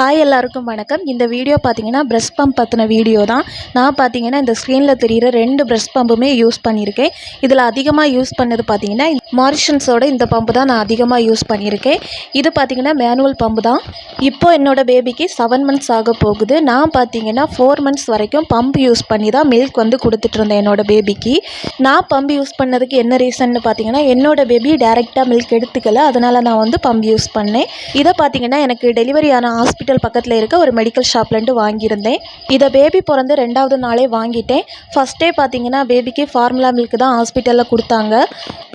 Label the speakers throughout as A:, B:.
A: Hi எல்லாருக்கும் வணக்கம். இந்த வீடியோ பார்த்தீங்கன்னா பிரஸ்ட் பம்ப் பற்றின வீடியோ தான். நான் பார்த்தீங்கன்னா இந்த ஸ்க்ரீனில் தெரிகிற ரெண்டு பிரஸ்ட் பம்புமே யூஸ் பண்ணியிருக்கேன் இதில் அதிகமாக யூஸ் பண்ணது பார்த்தீங்கன்னா மாரிஷன்ஸோட இந்த பம்பு தான் நான் அதிகமாக யூஸ் பண்ணியிருக்கேன். இது பார்த்திங்கன்னா மேனுவல் பம்பு தான். இப்போது என்னோடய பேபிக்கு செவன் மந்த்ஸ் ஆக போகுது. நான் பார்த்தீங்கன்னா ஃபோர் மந்த்ஸ் வரைக்கும் பம்ப் யூஸ் பண்ணி தான் மில்க் வந்து கொடுத்துட்ருந்தேன் என்னோடய என்னோட பேபிக்கு நான் பம்ப் யூஸ் பண்ணதுக்கு என்ன ரீசன்னு பார்த்தீங்கன்னா என்னோட பேபி டேரெக்டாக மில்க் எடுத்துக்கல. அதனால் நான் வந்து பம்ப் யூஸ் பண்ணேன். இதை பார்த்தீங்கன்னா எனக்கு டெலிவரி ஆன ஹாஸ்பிட்டல் பக்கத்தில் இருக்க ஒரு மெடிக்கல் ஷாப்லேருந்து வாங்கியிருந்தேன். இதை பேபி பிறந்து ரெண்டாவது நாளே வாங்கிட்டேன். ஃபஸ்ட்டே பார்த்திங்கன்னா பேபிக்கு ஃபார்முலா மில்க் தான் ஹாஸ்பிட்டலில் கொடுத்தாங்க.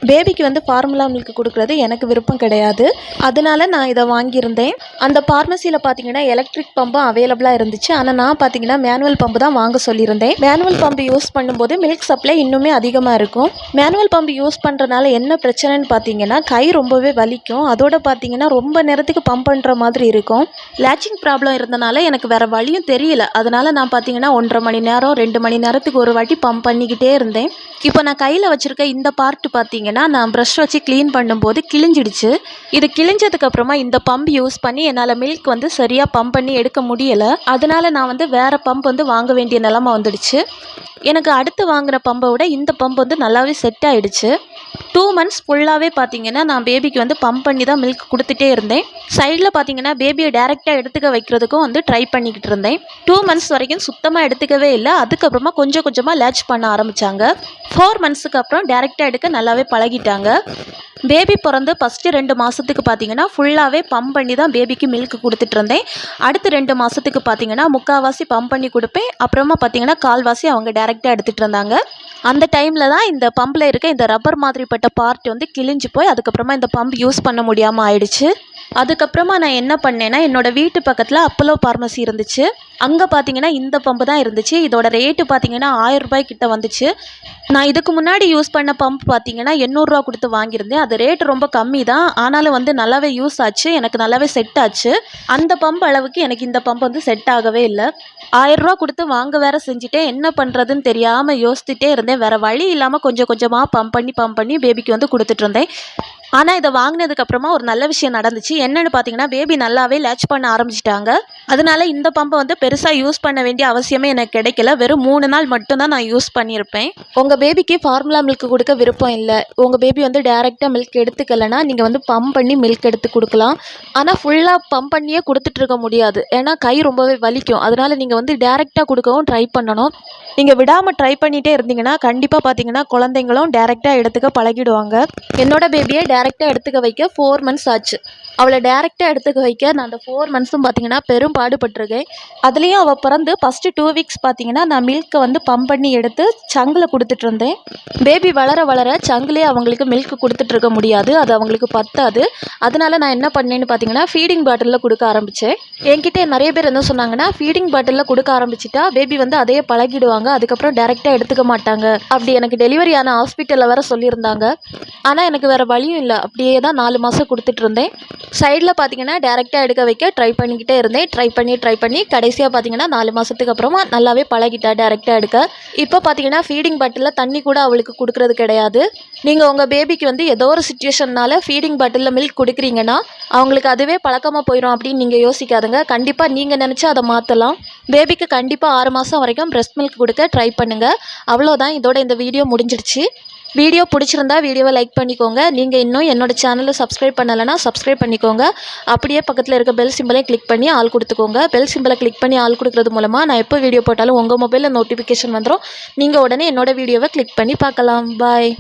A: பேபிக்கு வந்து ஃபார்முலா மில்க் கொடுக்குறது எனக்கு விருப்பம் கிடையாது. அதனால நான் இதை வாங்கியிருந்தேன். அந்த ஃபார்மசியில் பார்த்தீங்கன்னா எலக்ட்ரிக் பம்பும் அவைலபிளாக இருந்துச்சு. ஆனால் நான் பார்த்தீங்கன்னா மேனுவல் பம்பு தான் வாங்க சொல்லியிருந்தேன். மேனுவல் பம்பு யூஸ் பண்ணும்போது மில்க் சப்ளை இன்னுமே அதிகமாக இருக்கும். மேனுவல் பம்பு யூஸ் பண்ணுறதுனால என்ன பிரச்சனைன்னு பார்த்தீங்கன்னா கை ரொம்பவே வலிக்கும். அதோட பார்த்தீங்கன்னா ரொம்ப நேரத்துக்கு பம்ப் பண்ணுற மாதிரி இருக்கும். லேச்சிங் ப்ராப்ளம் இருந்தனால எனக்கு வேறு வழியும் தெரியல. அதனால நான் பார்த்தீங்கன்னா ஒன்றரை மணி நேரம் ரெண்டு மணி நேரத்துக்கு ஒரு வாட்டி பம்ப் பண்ணிக்கிட்டே இருந்தேன். இப்போ நான் கையில் வச்சுருக்க இந்த பார்ட் பார்த்தீங்கன்னா நான் ப்ரஷ் வச்சு க்ளீன் பண்ணும்போது கிழிஞ்சிடுச்சு. இது கிழிஞ்சதுக்கப்புறமா இந்த பம்ப் யூஸ் பண்ணி என்னால் மில்க் வந்து சரியாக பம்ப் பண்ணி எடுக்க முடியலை. அதனால் நான் வந்து வேறு பம்ப் வந்து வாங்க வேண்டிய நிலமை வந்துடுச்சு. எனக்கு அடுத்து வாங்கின பம்பை விட இந்த பம்ப் வந்து நல்லாவே செட் ஆகிடுச்சு டூ மந்த்ஸ் ஃபுல்லாகவே பார்த்தீங்கன்னா நான் பேபிக்கு வந்து பம்ப் பண்ணி தான் மில்க் கொடுத்துட்டே இருந்தேன். சைடில் பார்த்தீங்கன்னா பேபியை டேரெக்டாக எடுத்துக்க வைக்கிறதுக்கும் வந்து ட்ரை பண்ணிக்கிட்டு இருந்தேன். டூ மந்த்ஸ் வரைக்கும் சுத்தமாக எடுத்துக்கவே இல்லை. அதுக்கப்புறமா கொஞ்சம் கொஞ்சமாக லேட்ச் பண்ண ஆரம்பித்தாங்க ஃபோர் மந்த்ஸுக்கு அப்புறம் டேரெக்டாக எடுக்க நல்லாவே பழகிட்டாங்க. பேபி பிறந்து ஃபஸ்ட்டு ரெண்டு மாதத்துக்கு பார்த்தீங்கன்னா ஃபுல்லாகவே பம்ப் பண்ணி தான் பேபிக்கு மில்க் கொடுத்துட்டு இருந்தேன். அடுத்து ரெண்டு மாதத்துக்கு பார்த்தீங்கன்னா முக்கால்வாசி பம்ப் பண்ணி கொடுப்பேன். அப்புறமா பார்த்தீங்கன்னா கால்வாசி அவங்க டேரெக்டாக எடுத்துகிட்டு இருந்தாங்க. அந்த டைமில் தான் இந்த பம்பில் இருக்க இந்த ரப்பர் மாதிரிப்பட்ட பார்ட் வந்து கிழிஞ்சு போய் அதுக்கப்புறமா இந்த பம்ப் யூஸ் பண்ண முடியாமல் ஆயிடுச்சு. அதுக்கப்புறமா நான் என்ன பண்ணேன்னா என்னோடய வீட்டு பக்கத்தில் அப்போலோ ஃபார்மசி இருந்துச்சு. அங்கே பார்த்தீங்கன்னா இந்த பம்பு தான் இருந்துச்சு. இதோட ரேட்டு பார்த்தீங்கன்னா ஆயிரரூபாய் கிட்ட வந்துச்சு. நான் இதுக்கு முன்னாடி யூஸ் பண்ண பம்ப் பார்த்தீங்கன்னா எண்ணூறுரூவா கொடுத்து வாங்கியிருந்தேன். அது ரேட்டு ரொம்ப கம்மி தான். ஆனாலும் வந்து நல்லாவே யூஸ் ஆச்சு. எனக்கு நல்லாவே செட் ஆச்சு. அந்த பம்ப் அளவுக்கு எனக்கு இந்த பம்ப் வந்து செட் ஆகவே இல்லை. ஆயிரரூவா கொடுத்து வாங்க வேற செஞ்சுட்டேன். என்ன பண்ணுறதுன்னு தெரியாமல் யோசிச்சுட்டே இருந்தேன். வேறு வழி இல்லாமல் கொஞ்சம் கொஞ்சமாக பம்ப் பண்ணி பம்ப் பண்ணி பேபிக்கு வந்து கொடுத்துட்டு இருந்தேன். ஆனால் இதை வாங்கினதுக்கப்புறமா ஒரு நல்ல விஷயம் நடந்துச்சு. என்னென்னு பார்த்தீங்கன்னா பேபி நல்லாவே லேட்ச் பண்ண ஆரம்பிச்சிட்டாங்க. அதனால இந்த பம்பை வந்து பெருசாக யூஸ் பண்ண வேண்டிய அவசியமே எனக்கு கிடைக்கல. வெறும் மூணு நாள் மட்டும்தான் நான் யூஸ் பண்ணியிருப்பேன். உங்கள் பேபிக்கு ஃபார்முலா மில்க் கொடுக்க விருப்பம் இல்லை. உங்கள் பேபி வந்து டேரெக்டாக மில்க் எடுத்துக்கலைன்னா நீங்கள் வந்து பம்ப் பண்ணி மில்க் எடுத்து கொடுக்கலாம். ஆனால் ஃபுல்லாக பம்ப் பண்ணியே கொடுத்துட்ருக்க முடியாது. ஏன்னா கை ரொம்பவே வலிக்கும். அதனால் நீங்கள் வந்து டேரெக்டாக கொடுக்கவும் ட்ரை பண்ணணும். நீங்கள் விடாமல் ட்ரை பண்ணிகிட்டே இருந்தீங்கன்னா கண்டிப்பாக பார்த்தீங்கன்னா குழந்தைங்களும் டேரெக்டாக எடுத்துக்க பழகிடுவாங்க. என்னோட பேபியை டேரெக்டாக எடுத்துக்க வைக்க ஃபோர் மந்த்ஸ் ஆச்சு. அவளை டேரெக்டாக எடுத்துக்க வைக்க நான் அந்த ஃபோர் மந்த்ஸும் பார்த்தீங்கன்னா பெரும் பாடுபட்டிருக்கேன். அதுலேயும் அவள் பிறந்து ஃபஸ்ட்டு டூ வீக்ஸ் பார்த்தீங்கன்னா நான் மில்க்கை வந்து பம்ப் பண்ணி எடுத்து சங்கில் கொடுத்துட்டு இருந்தேன். பேபி வளர வளர சங்கிலே அவங்களுக்கு மில்க் கொடுத்துட்ருக்க முடியாது. அது அவங்களுக்கு பத்தாது. அதனால நான் என்ன பண்ணேன்னு பார்த்தீங்கன்னா ஃபீடிங் பாட்டிலில் கொடுக்க ஆரம்பித்தேன் என்கிட்ட நிறைய பேர் என்ன சொன்னாங்கன்னா ஃபீடிங் பாட்டிலில் கொடுக்க ஆரம்பிச்சிட்டா பேபி வந்து அதையே பழகிடுவாங்க. அதுக்கப்புறம் டேரெக்டாக எடுத்துக்க மாட்டாங்க. அப்படி எனக்கு டெலிவரி ஆன ஹாஸ்பிட்டலில் வேற சொல்லியிருந்தாங்க. ஆனால் எனக்கு வேறு வழியும் இல்லை. அப்படியே தான் நாலு மாதம் கொடுத்துட்டு இருந்தேன். சைடில் பார்த்தீங்கன்னா டேரெக்டாக எடுக்க வைக்க ட்ரை பண்ணிக்கிட்டே இருந்தேன். ட்ரை பண்ணி ட்ரை பண்ணி கடைசியாக பார்த்தீங்கன்னா நாலு மாதத்துக்கு அப்புறமா நல்லாவே பழகிட்டா டேரெக்டாக எடுக்க. இப்போ பார்த்தீங்கன்னா ஃபீடிங் பாட்டிலில் தண்ணி கூட அவளுக்கு கொடுக்குறது கிடையாது. நீங்கள் உங்கள் பேபிக்கு வந்து ஏதோ ஒரு சுச்சுவேஷன்னால ஃபீடிங் பாட்டிலில் மில்க் கொடுக்குறீங்கன்னா அவங்களுக்கு அதுவே பழக்கமாக போயிடும் அப்படின்னு நீங்கள் யோசிக்காதுங்க. கண்டிப்பாக நீங்கள் நினச்சா அதை மாற்றலாம் பேபிக்கு கண்டிப்பாக ஆறு மாதம் வரைக்கும் பிரெஸ்ட் மில்க் கொடுக்க ட்ரை பண்ணுங்கள் அவ்வளோதான் இதோட இந்த வீடியோ முடிஞ்சிடுச்சு. வீடியோ பிடிச்சிருந்தா வீடியோவை லைக் பண்ணிக்கோங்க. நீங்கள் இன்னும் என்னோடய சேனலை சப்ஸ்கிரைப் பண்ணலைன்னா சப்ஸ்கிரைப் பண்ணிக்கோங்க. அப்படியே பக்கத்தில் இருக்க பெல் சிம்பிளை கிளிக் பண்ணி ஆள் கொடுத்துக்கோங்க. பெல் சிம்பிளை கிளிக் பண்ணி ஆள் கொடுக்குறது மூலமாக நான் எப்போ வீடியோ போட்டாலும் உங்கள் மொபைலில் நோட்டிஃபிகேஷன் வந்துடும் நீங்கள் உடனே என்னோடய வீடியோவை கிளிக் பண்ணி பார்க்கலாம். பாய்